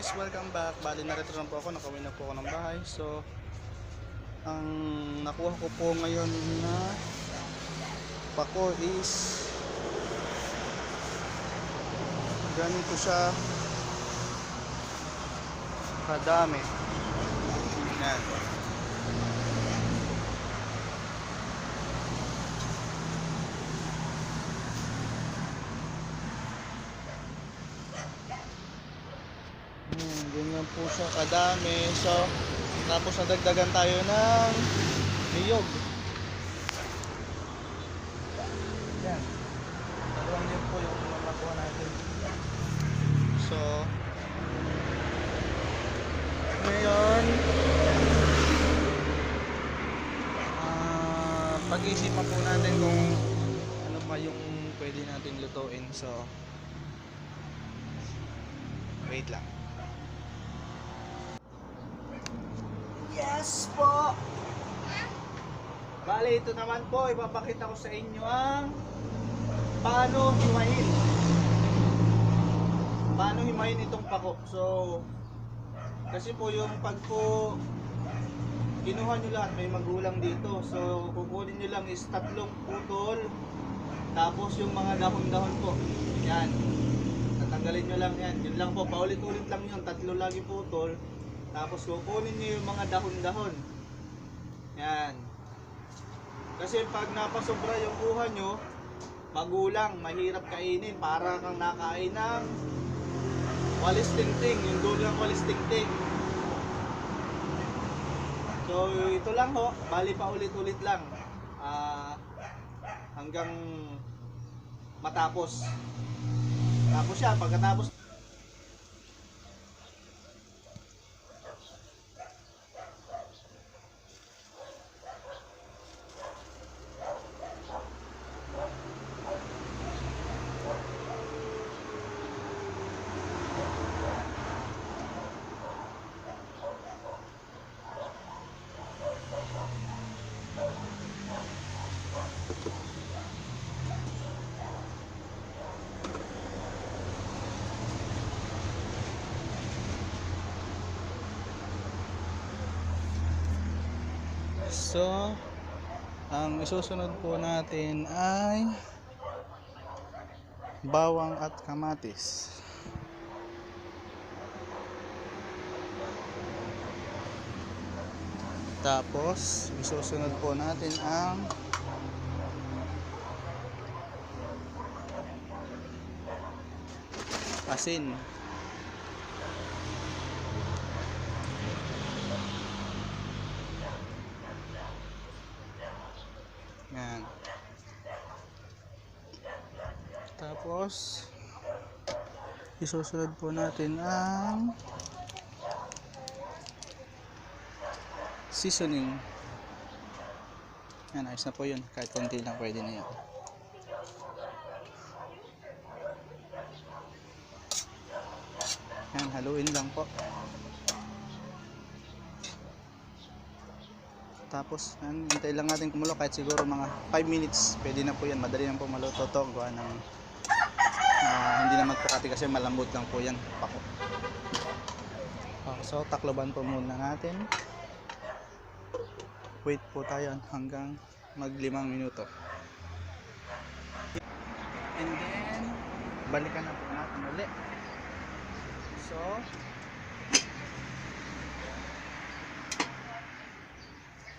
guys, welcome back. Bali narito lang po ako, nakawin na po ako ng bahay. So, ang nakuha ko po ngayon na pako is ganito siya kadami. Yan. Ganyan po siya kadami. So, tapos nadagdagan tayo ng niyog. Yan. Dalawang niyog po yung nakuha natin. So, ngayon, ah, pag-isipan po natin kung ano pa yung pwede natin lutuin. So, wait lang. Yes po! Bale, ito naman po, ipapakita ko sa inyo ang paano himayin. Paano himayin itong pako. So, kasi po yung pag po kinuha nyo lahat, may magulang dito. So, kukunin nyo lang is tatlong putol. Tapos yung mga dahon-dahon po. Yan. Tatanggalin nyo lang yan. Yun lang po, paulit-ulit lang yun. Tatlo lagi putol. Tapos kukunin nyo yung mga dahon-dahon. Yan. Kasi pag napasobra yung kuha nyo, magulang, mahirap kainin. Para kang nakain ng walis tingting. Yung dulo ng walis tingting. So ito lang ho, bali pa ulit-ulit lang. Ah, hanggang matapos. Tapos siya, pagkatapos So, ang isusunod po natin ay bawang at kamatis. Tapos, isusunod po natin ang asin. Yan. Tapos, isusunod po natin ang seasoning. Yan, ayos na po yun. Kahit konti lang pwede na yan. Yan, haluin lang po. Tapos, yan, hintay lang natin kumulo kahit siguro mga 5 minutes. Pwede na po yan. Madali lang po maluto to. Gawa ng ah, hindi naman po kati kasi malambot lang po yan. Pako. Okay, so, takloban po muna natin. Wait po tayo hanggang mag limang minuto. And then, balikan na po natin ulit. So,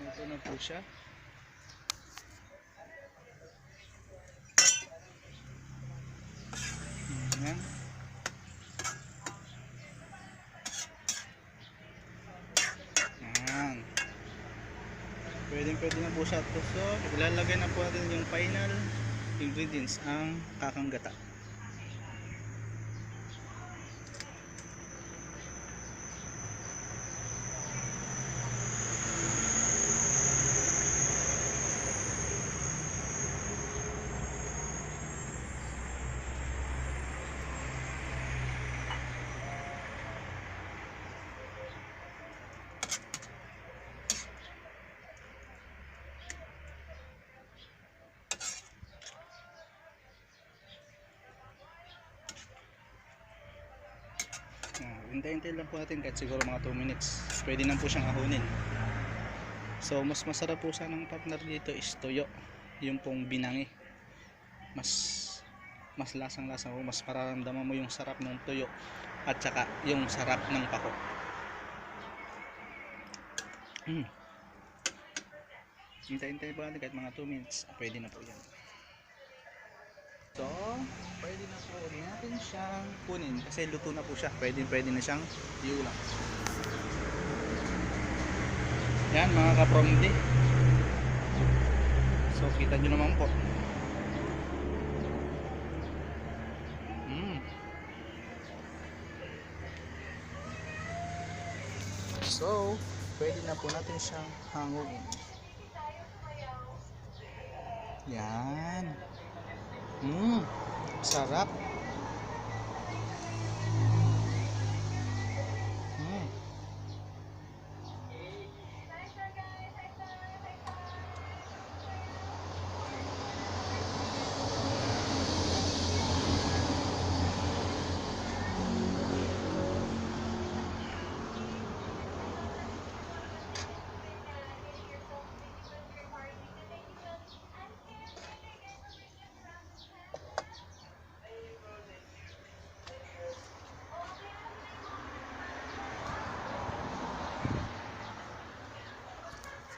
ito na po siya. Ayan. Ayan. Pwede pwede na po siya to. So, ilalagay na po natin yung final ingredients, ang kakang gata. Hintay-hintay lang po natin kahit siguro mga 2 minutes. Pwede na po siyang ahunin. So, mas masarap po sana ng partner dito is tuyo. Yung pong binangi. Mas mas lasang-lasa po. Mas pararamdaman mo yung sarap ng tuyo at saka yung sarap ng pako. Mm. Hintay-hintay po natin kahit mga 2 minutes. Pwede na po yan. So, pwede na po natin siyang kunin kasi luto na po siya. Pwede, pwede na siyang iulam. Yan mga kapromdi. So, kita nyo naman po. Mm. So, pwede na po natin siyang hanguin. Yan. Mmm, sarap.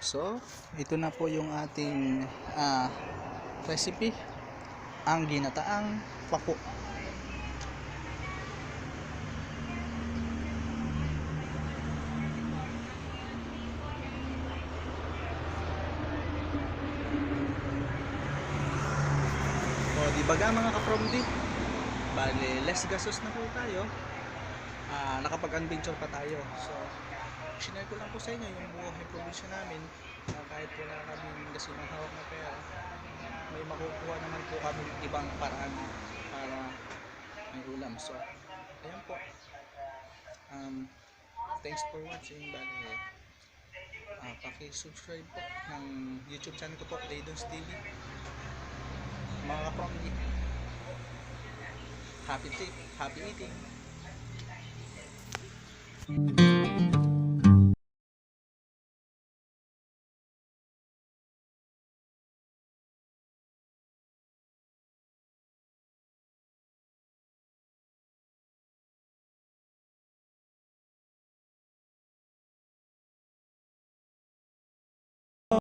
So, ito na po yung ating ah, recipe. Ang ginataang pako. O, di ba ga mga kapromdi? Bale, less gastos na po tayo. Ah, nakapag-adventure pa tayo. So, sinare ko lang po sa inyo yung buhay probinsya namin na kahit po na kami kasi ng hawak na pera may makukuha naman po kami ibang paraan para may ulam. So ayan po. Um, thanks for watching. Bali uh, paki-subscribe po ng youtube channel ko po Daydons TV mga kapromdi happy trip happy eating